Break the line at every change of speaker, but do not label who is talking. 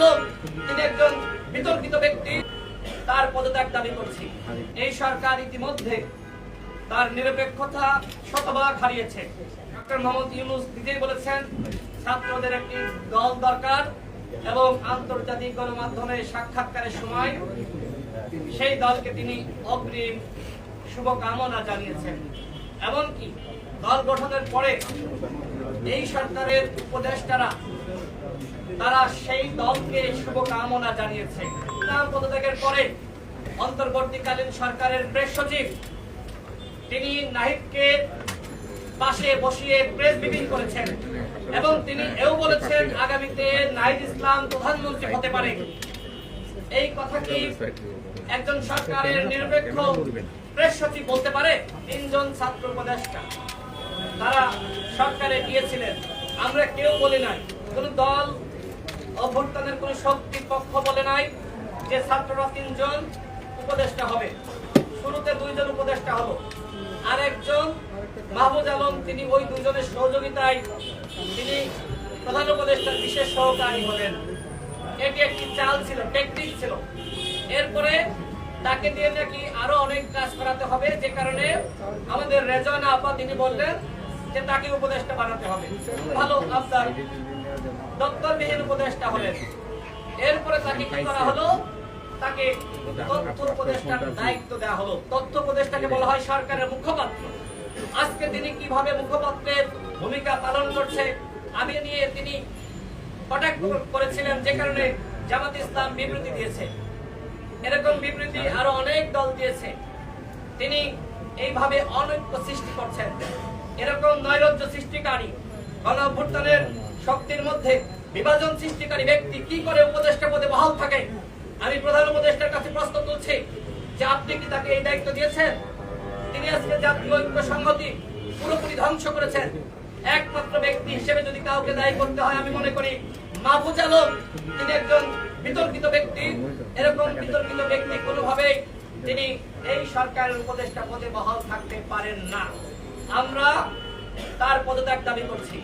আলম তিনি একজন বিতর্কিত ব্যক্তি, তার পদত্যাগ দাবি করছি। এই সরকার ইতিমধ্যে তার নিরপেক্ষতা শতভাগ হারিয়েছে। ডক্টর মোহাম্মদ ইউনুস নিজেই বলেছেন, ছাত্রদের একটি দল দরকার এবং আন্তর্জাতিক গণমাধ্যমে সাক্ষাৎকারের সময় সেই দলকে তিনি অগ্রিম শুভকামনা জানিয়েছেন। এমনকি দল গঠনের পরে এই সরকারের উপদেষ্টারা তারা সেই দলকে শুভকামনা জানিয়েছে। নাম পদত্যাগের পরে অন্তর্বর্তীকালীন সরকারের প্রেস সচিব তিনি নাহিদকে পাশে বসিয়ে প্রেস ব্রিফিং করেছেন এবং তিনি এও বলেছেন আগামীতে নাহিদ ইসলাম প্রধানমন্ত্রী হতে পারে। এই কথা কি একজন সরকারের নিরপেক্ষ প্রেস সচিব বলতে পারে? তিনজন ছাত্র উপদেষ্টা। তারা সরকারে গিয়েছিলেন। আমরা কেউ বলি নাই। কোন দল অভ্যুত্থানের কোন শক্তি পক্ষ বলে নাই যে ছাত্ররা তিনজন উপদেষ্টা হবে। শুরুতে দুইজন উপদেষ্টা হলো। আরেকজন মাহবুজ আলম, তিনি ওই দুইজনের সহযোগিতায় তিনি প্রধান উপদেষ্টার বিশেষ সহকারী হলেন। এটি একটি চাল ছিল টেকনিক ছিল। এরপরে তাকে দিয়ে নাকি আরও অনেক কাজ করাতে হবে, যে কারণে আমাদের রেজানা আপা তিনি বললেন যে তাকে উপদেষ্টা বানাতে হবে। ভালো আপনার দপ্তরবিহীন উপদেষ্টা হলেন। এরপরে তাকে কি করা হলো? তাকে তথ্য উপদেষ্টার দায়িত্ব দেওয়া হলো। তথ্য উপদেষ্টাকে বলা হয় সরকারের মুখপাত্র। আজকে তিনি কীভাবে মুখপাত্রের ভূমিকা পালন করছে, আমি নিয়ে তিনি কটাক্ষ করেছিলেন যে কারণে জামাত ইসলাম বিবৃতি দিয়েছে। এরকম বিবৃতি আরও অনেক দল দিয়েছে। তিনি এইভাবে অনৈক্য সৃষ্টি করছেন। এরকম নৈরাজ্য সৃষ্টিকারী গণ শক্তির মধ্যে বিভাজন সৃষ্টিকারী ব্যক্তি কি করে উপদেষ্টা পদে বহাল থাকে? আমি প্রধান উপদেষ্টার কাছে প্রশ্ন তুলছি, যে আপনি কি তাকে এই দায়িত্ব দিয়েছেন? তিনি আজকে জাতীয় ঐক্য সংহতি পুরোপুরি ধ্বংস করেছেন। একমাত্র ব্যক্তি হিসেবে যদি কাউকে দায়ী করতে হয়, আমি মনে করি মাহফুজ আলম, তিনি একজন বিতর্কিত ব্যক্তি। এরকম বিতর্কিত ব্যক্তি কোনোভাবেই তিনি এই সরকারের উপদেষ্টা পদে বহাল থাকতে পারেন না। আমরা তার পদত্যাগ দাবি করছি।